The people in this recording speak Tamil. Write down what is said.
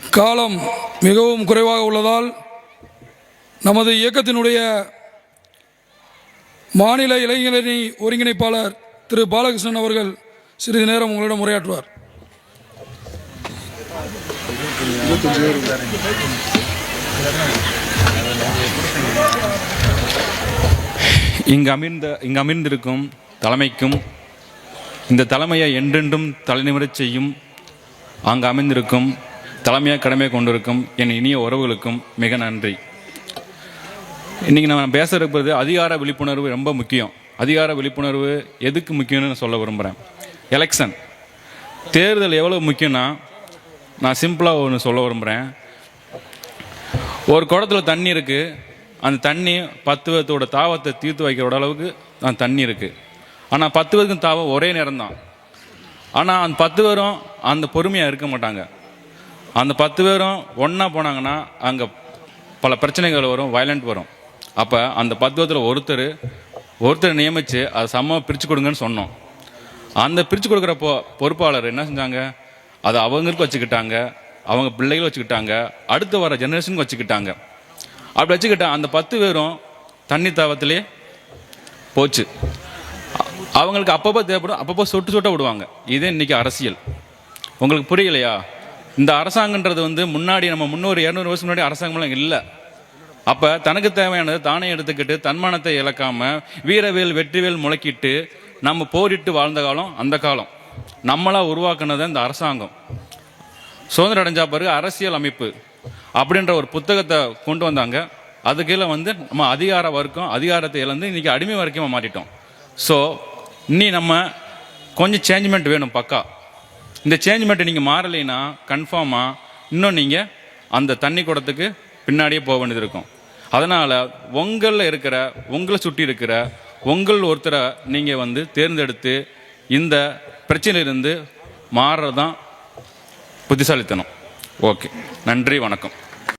காலம் மிகவும் குறைவாக உள்ளதால் நமது இயக்கத்தினுடைய மாநில இளைஞரணி ஒருங்கிணைப்பாளர் திரு பாலகிருஷ்ணன் அவர்கள் சிறிது நேரம் உங்களிடம் உரையாற்றுவார். இங்கு அமர்ந்த இங்கு அமர்ந்திருக்கும் தலைமைக்கும் இந்த தலைமையை என்றென்றும் தலைநிமிரச் செய்யும் அங்கு அமைந்திருக்கும் தலைமையாக கடமை கொண்டிருக்கும் என் இனிய உறவுகளுக்கும் மிக நன்றி. இன்றைக்கி நான் பேச இருக்கிறது அதிகார விழிப்புணர்வு ரொம்ப முக்கியம். அதிகார விழிப்புணர்வு எதுக்கு முக்கியம்னு நான் சொல்ல விரும்புகிறேன் எலெக்ஷன் தேர்தல் எவ்வளோ முக்கியம்னா நான் சிம்பிளாக ஒன்று சொல்ல விரும்புகிறேன் ஒரு குடத்தில் தண்ணி இருக்குது அந்த தண்ணி பத்து பேர்த்தோட தாவத்தை தீர்த்து வைக்கிற அளவுக்கு அந்த தண்ணி இருக்குது ஆனால் பத்து பேருக்கும் தாவம் ஒரே நேரம் தான் ஆனால் அந்த பத்து பேரும் அந்த பொறுமையாக இருக்க மாட்டாங்க. அந்த பத்து பேரும் ஒன்றா போனாங்கன்னா அங்கே பல பிரச்சனைகள் வரும் வயலண்ட் வரும். அப்போ அந்த பத்து ஒருத்தர் ஒருத்தர் நியமித்து அதை சமமாக பிரித்து கொடுங்கன்னு சொன்னோம். அந்த பிரித்து கொடுக்குற பொ பொறுப்பாளர் என்ன செஞ்சாங்க? அதை அவங்களுக்கு வச்சுக்கிட்டாங்க. அவங்க பிள்ளைகள் வச்சுக்கிட்டாங்க. அடுத்து வர ஜெனரேஷனுக்கு வச்சுக்கிட்டாங்க. அப்படி வச்சுக்கிட்டா அந்த பத்து பேரும் தண்ணி தாவத்திலே போச்சு. அவங்களுக்கு அப்பப்போ தேவைப்படும் அப்பப்போ சொட்டு சொட்ட விடுவாங்க. இதே இன்னைக்கு அரசியல். உங்களுக்கு புரியலையா? இந்த அரசாங்கன்றது வந்து முன்னாடி நம்ம முன்னூறு இரநூறு வருஷம் முன்னாடி அரசாங்கம்லாம் இல்லை. அப்போ தனக்கு தேவையானது தானே எடுத்துக்கிட்டு தன்மானத்தை இழக்காமல் வீரவேல் வெற்றிவேல் முழக்கிட்டு நம்ம போரிட்டு வாழ்ந்த காலம் அந்த காலம். நம்மளாக உருவாக்குனது இந்த அரசாங்கம். சுதந்திரம் அடைஞ்சா பிறகு அரசியல் அமைப்பு அப்படின்ற ஒரு புத்தகத்தை கொண்டு வந்தாங்க. அது கீழே வந்து நம்ம அதிகார வர்க்கம் அதிகாரத்தை இழந்து இன்னைக்கு அடிமை வரைக்கும் மாட்டிட்டோம் ஸோ இன்னி நம்ம கொஞ்சம் சேஞ்ச்மெண்ட் வேணும் பக்கா. இந்த சேஞ்ச்மெண்ட் நீங்கள் மாறலைன்னா கன்ஃபார்மாக இன்னும் நீங்கள் அந்த தண்ணி குடத்துக்கு பின்னாடியே போக வேண்டியது இருக்கும். அதனால் உங்களில் இருக்கிற உங்களை சுற்றி இருக்கிற உங்கள் ஒருத்தரை நீங்கள் வந்து தேர்ந்தெடுத்து இந்த பிரச்சனையிலிருந்து மாறுறது தான் புத்திசாலித்தனம். ஓகே. நன்றி வணக்கம்.